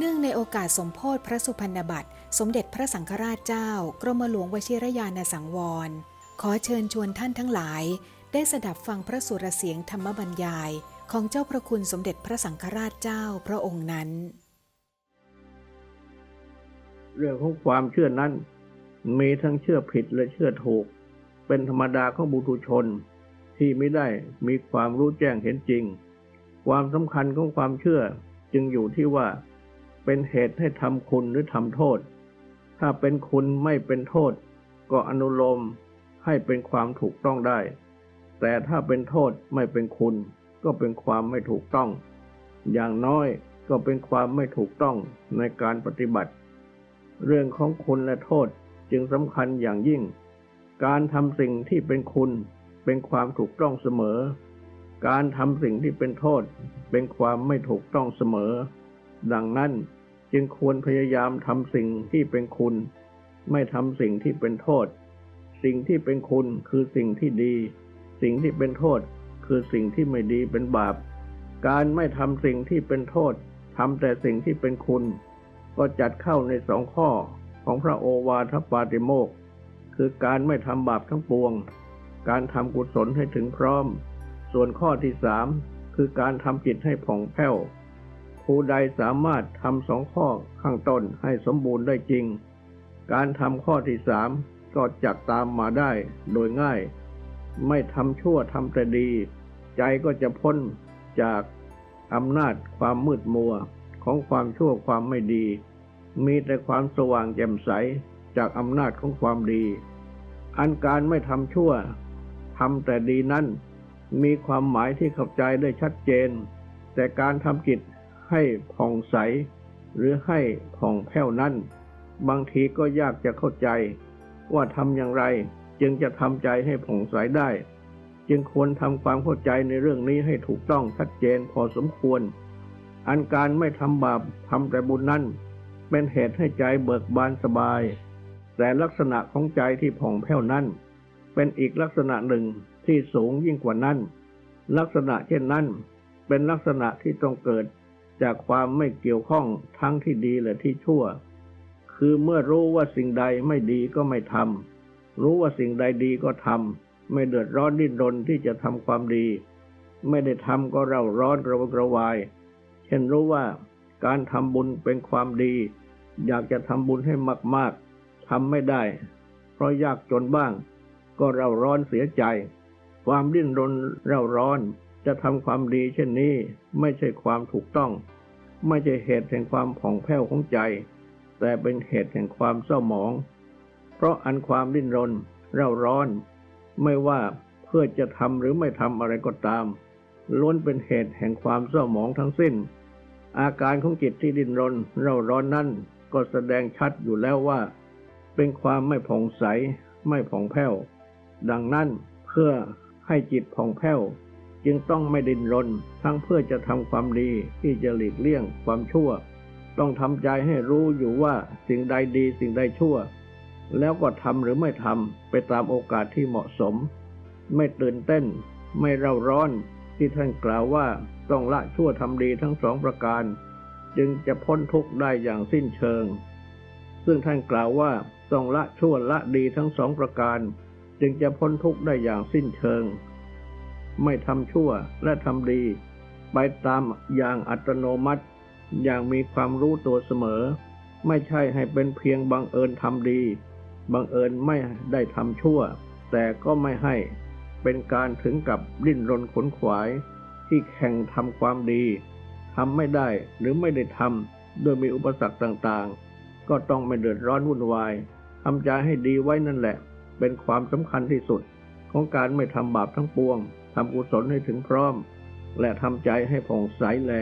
เนื่องในโอกาสสมโพธิพระสุพรรณบัตร สมเด็จพระสังฆราชเจ้า กรมหลวงวชิรยานสังวร ขอเชิญชวนท่านทั้งหลาย ได้สดับฟังพระสุรเสียงธรรมบรรยาย ของเจ้าพระคุณสมเด็จพระสังฆราชเจ้าพระองค์นั้น เรื่องของความเชื่อนั้น มีทั้งเชื่อผิดและเชื่อถูก เป็นธรรมดาของบุตุชน ที่ไม่ได้มีความรู้แจ้งเห็นจริง ความสำคัญของความเชื่อจึงอยู่ที่ว่า เป็นเหตุให้ทำคุณหรือทำโทษ ถ้าเป็นคุณไม่เป็นโทษ ก็อนุโลมให้เป็นความถูกต้องได้ แต่ถ้าเป็นโทษไม่เป็นคุณ ก็เป็นความไม่ถูกต้อง อย่างน้อยก็เป็นความไม่ถูกต้องในการปฏิบัติ เรื่องของคุณและโทษจึงสำคัญอย่างยิ่ง การทำสิ่งที่เป็นคุณเป็นความถูกต้องเสมอ การทำสิ่งที่เป็นโทษเป็นความไม่ถูกต้องเสมอ ดังนั้น จึงควรพยายามทำสิ่งที่เป็นคุณ ไม่ทำสิ่งที่เป็นโทษ สิ่งที่เป็นคุณคือสิ่งที่ดี สิ่งที่เป็นโทษ คือสิ่งที่ไม่ดีเป็นบาป การไม่ทำสิ่งที่เป็นโทษทำแต่สิ่งที่เป็นคุณ ก็จัดเข้าในสองข้อของพระโอวาทปาติโมกคือการไม่ทำบาปทั้งปวง การทำกุศลให้ถึงพร้อม ส่วนข้อที่สามคือการทำจิตให้ผ่องแผ้ว ผู้ใดสามารถทำสองข้อข้างต้นให้สมบูรณ์ได้จริง การทำข้อที่สามก็จักตามมาได้โดยง่าย ไม่ทำชั่วทำแต่ดี ใจก็จะพ้นจากอำนาจความมืดมัวของความชั่วความไม่ดี มีแต่ความสว่างแจ่มใสจากอำนาจของความดี อันการไม่ทำชั่วทำแต่ดีนั้นมีความหมายที่เข้าใจได้ชัดเจน แต่การทำจิต ให้ผ่องใส หรือให้ผ่องแผ้วนั้น บางทีก็ยากจะเข้าใจ ว่าทำอย่างไรจึงจะทำใจให้ผ่องใสได้ จึงควรทำความเข้าใจในเรื่องนี้ให้ถูกต้องชัดเจนพอสมควร อันการไม่ทำบาปทำแต่บุญนั้น เป็นเหตุให้ใจเบิกบานสบาย แต่ลักษณะของใจที่ผ่องแผ้วนั้น เป็นอีกลักษณะหนึ่งที่สูงยิ่งกว่านั้น ลักษณะเช่นนั้น เป็นลักษณะที่ต้องเกิด จากความไม่เกี่ยวข้องทั้งที่ดีและที่ชั่ว คือเมื่อรู้ว่าสิ่งใดไม่ดีก็ไม่ทำรู้ว่าสิ่งใดดีก็ทำไม่เดือดร้อนดิ้นรนที่จะทำความดี ไม่ได้ทำก็เร่าร้อนกระวนกระวาย เช่นรู้ว่าการทำบุญเป็นความดี อยากจะทำบุญให้มากๆทำไม่ได้ เพราะยากจนบ้าง ก็เร่าร้อนเสียใจ ความดิ้นรนเร่าร้อน จะทำความดีเช่นนี้ไม่ใช่ความถูกต้อง ไม่ใช่เหตุแห่งความผ่องแผ้วของใจ แต่เป็นเหตุแห่งความเศร้าหมอง เพราะอันความดิ้นรนเร่าร้อน ไม่ว่าเพื่อจะทำหรือไม่ทำอะไรก็ตาม ล้วนเป็นเหตุแห่งความเศร้าหมองทั้งสิ้น อาการของจิตที่ดิ้นรนเร่าร้อนนั่นก็แสดงชัดอยู่แล้วว่า เป็นความไม่ผ่องใส ไม่ผ่องแผ้ว ดังนั้นเพื่อให้จิตผ่องแผ้ว จึงต้องไม่ดิ้นรน ทั้งเพื่อจะทำความดีที่จะหลีกเลี่ยงความชั่ว ต้องทำใจให้รู้อยู่ว่าสิ่งใดดีสิ่งใดชั่ว แล้วก็ทำหรือไม่ทำไปตามโอกาสที่เหมาะสม ไม่ตื่นเต้น ไม่เร่าร้อนที่ท่านกล่าวว่าต้องละชั่วทำดีทั้งสองประการ จึงจะพ้นทุกข์ได้อย่างสิ้นเชิง ซึ่งท่านกล่าวว่าต้องละชั่วละดีทั้งสองประการ จึงจะพ้นทุกข์ได้อย่างสิ้นเชิง ไม่ทำชั่วและทำดี ไปตามอย่างอัตโนมัติ อย่างมีความรู้ตัวเสมอ ไม่ใช่ให้เป็นเพียงบังเอิญทำดี บังเอิญไม่ได้ทำชั่ว แต่ก็ไม่ให้เป็นการถึงกับดิ้นรนขนขวาย ที่แข่งทำความดีทำไม่ได้หรือไม่ได้ทำโดยมีอุปสรรคต่างๆ ก็ต้องไม่เดือดร้อนวุ่นวายทำใจให้ดีไว้นั่นแหละ เป็นความสำคัญที่สุดของการไม่ทำบาปทั้งปวง ทำกุศลให้ถึงพร้อม และทำใจให้ผ่องใสแล